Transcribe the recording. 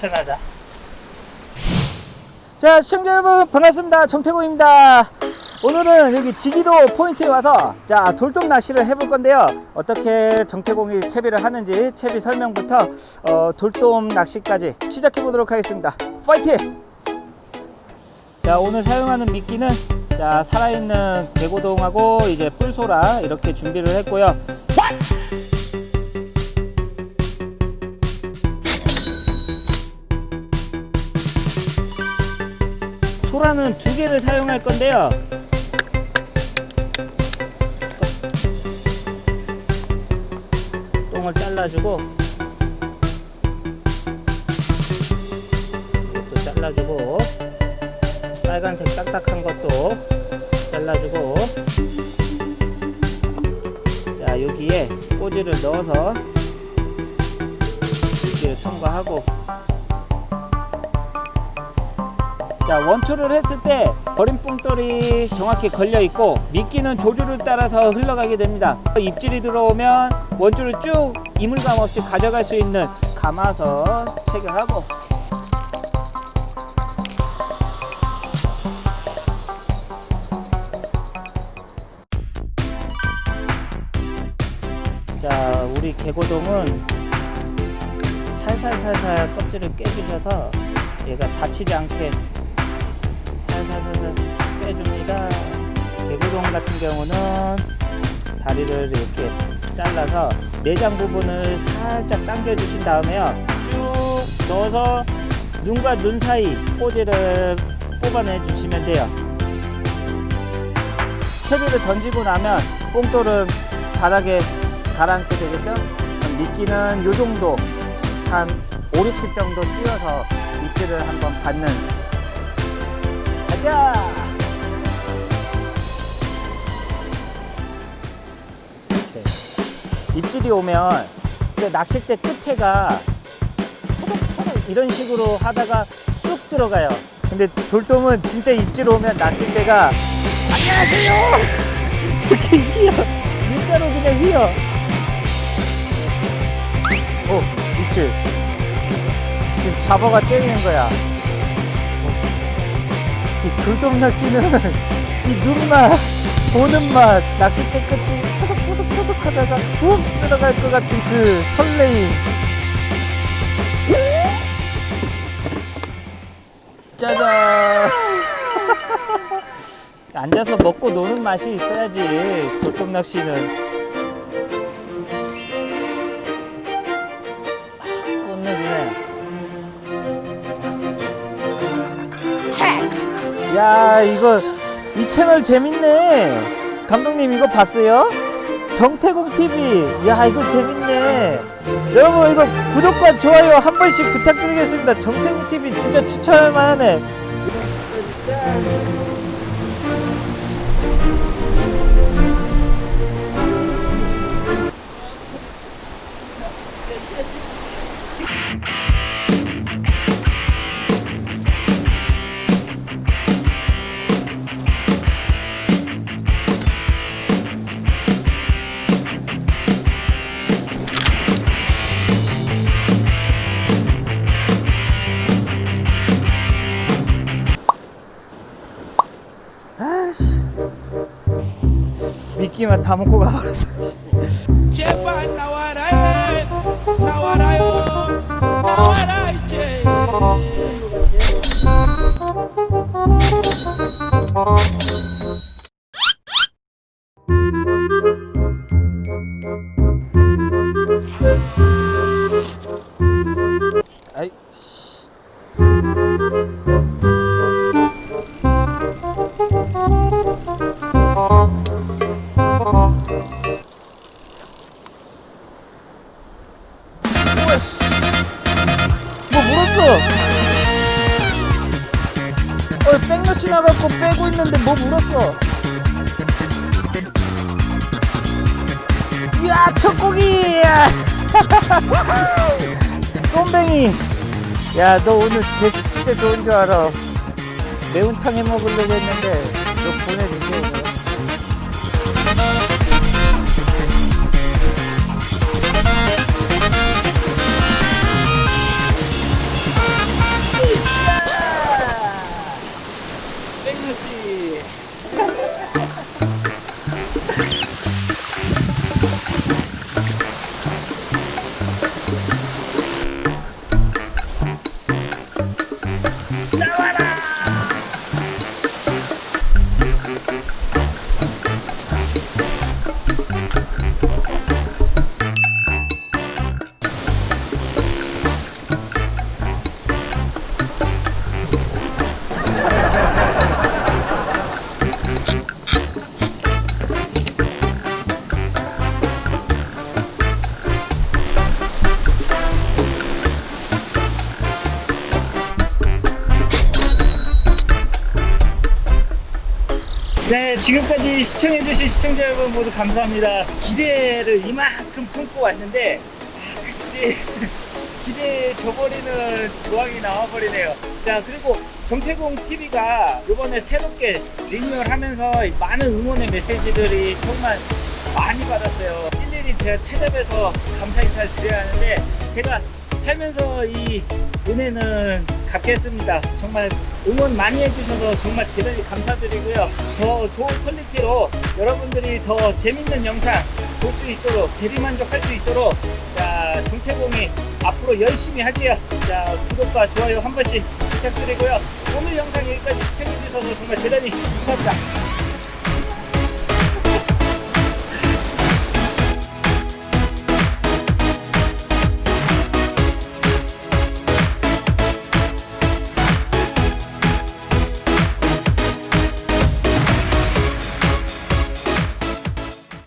편하다. 자 시청자 여러분 반갑습니다. 정태고입니다. 오늘은 여기 지기도 포인트에 와서 자 돌돔 낚시를 해볼 건데요. 어떻게 정태공이 채비를 하는지 채비 설명부터 어, 돌돔 낚시까지 시작해 보도록 하겠습니다. 파이팅! 자 오늘 사용하는 미끼는 자 살아있는 개고동하고 이제 뿔소라 이렇게 준비를 했고요 소라는 두 개를 사용할 건데요. 똥을 잘라주고 이것도 잘라주고 빨간색 딱딱한 것도 잘라주고 자 여기에 꼬지를 넣어서 이렇게 통과하고 자 원투를 했을 때 버림뽕돌이 정확히 걸려 있고 미끼는 조류를 따라서 흘러가게 됩니다. 입질이 들어오면 원줄을 쭉 이물감 없이 가져갈 수 있는 감아서 체결하고. 자 우리 개고동은 살살살살 껍질을 깨주셔서 얘가 다치지 않게 빼줍니다. 개구동 같은 경우는 다리를 이렇게 잘라서 내장 부분을 살짝 당겨주신 다음에요. 쭉 넣어서 눈과 눈 사이 꼬지를 뽑아내 주시면 돼요. 채비를 던지고 나면 뽕돌은 바닥에 가라앉게 되겠죠? 미끼는 요 정도 한 5, 60 정도 띄워서 입질을 한번 받는 가자! 이렇게. 입질이 오면 그 낚싯대 끝에가 이런 식으로 하다가 쑥 들어가요. 근데 돌돔은 진짜 입질 오면 낚싯대가 안녕하세요! 이렇게 휘어. 밀가루 그냥 휘어. 오, 입질. 지금 잡아가 때리는 거야. 이 돌돔 낚시는 이 눈맛, 보는 맛, 낚싯대 끝이 하다가 훅 들어갈 것 같은 그 설레임. 짜잔! 앉아서 먹고 노는 맛이 있어야지, 돌돔 낚시는. 아. 야 이거 이 채널 재밌네 감독님 이거 봤어요? 정태공 TV. 야 이거 재밌네. 여러분 이거 구독과 좋아요 한 번씩 부탁드리겠습니다. 정태공 TV 진짜 추천할 만하네 미끼만 다 먹고 가버렸어 제 어, 백러시 나갖고 빼고 있는데 뭐 물었어? 이야, 첫 고기! 쏨뱅이! 야, 너 오늘 제수 진짜 좋은 줄 알아. 매운탕 해 먹으려고 했는데, 너 보내주세요. 지금까지 시청해주신 시청자 여러분 모두 감사합니다. 기대를 이만큼 품고 왔는데, 아, 그 기대, 기대 에 저버리는 조항이 나와버리네요. 자, 그리고 정태공 TV가 이번에 새롭게 리뉴얼 하면서 많은 응원의 메시지들이 정말 많이 받았어요. 일일이 제가 찾아뵈서 감사 인사를 드려야 하는데, 제가 살면서 이 은혜는 갚겠습니다. 정말 응원 많이 해주셔서 정말 대단히 감사드리고요. 더 좋은 퀄리티로 여러분들이 더 재밌는 영상 볼 수 있도록 대리만족할 수 있도록 자 정태공이 앞으로 열심히 할게요. 자 구독과 좋아요 한 번씩 부탁드리고요. 오늘 영상 여기까지 시청해 주셔서 정말 대단히 감사합니다.